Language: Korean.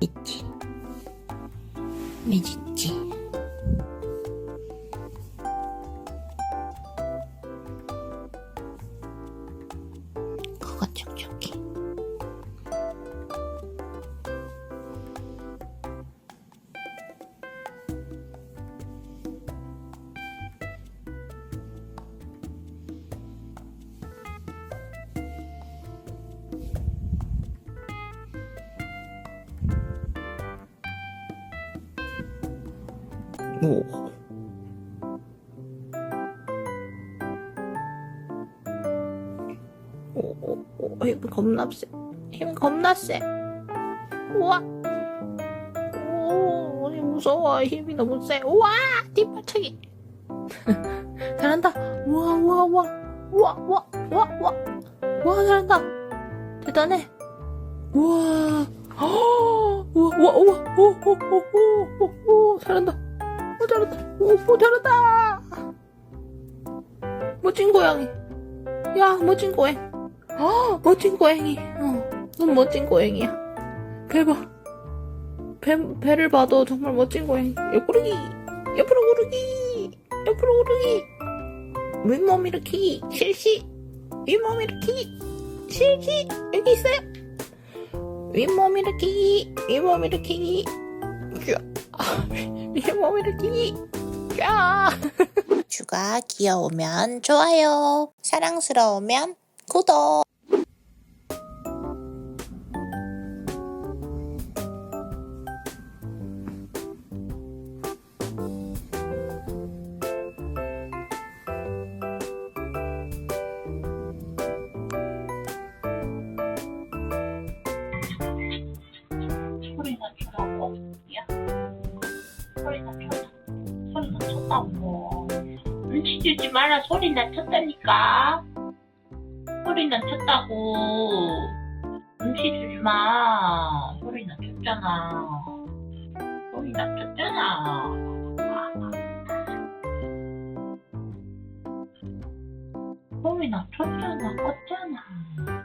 있지. 매직지. 그거 촉촉해. 오. 오, 오, 오, 힘 겁나 세. 힘 겁나 세. 우와. 오, 힘 무서워. 힘이 너무 세. 우와! 뒷발차기. 잘한다. 우와, 우와, 우와. 우와, 우와, 우와, 우와. 우와, 잘한다. 대단해. 우와. 허! 우와, 우와, 우와. 오, 오, 오, 오, 오, 오, 잘한다. 오, 잘한다. 오, 오, 잘한다. 멋진 고양이. 야, 멋진 고양. 아, 멋진 고양이. 어, 넌 멋진 고양이야. 배 봐. 배, 배를 봐도 정말 멋진 고양이. 옆구르기. 옆으로 구르기. 옆으로 구르기. 윗몸 일으키기. 실시. 윗몸 일으키기. 실시. 여기 있어요. 윗몸 일으키기. 윗몸 일으키기. 야. 윗몸 일으키기. 야. 주가 귀여우면 좋아요. 사랑스러우면 구독. 눈치 주지 마라. 소리나 쳤다니까. 소리나 쳤다고. 눈치 주지 마. 소리나 쳤잖아. 소리나 쳤잖아. 소리나 쳤잖아. 껐잖아.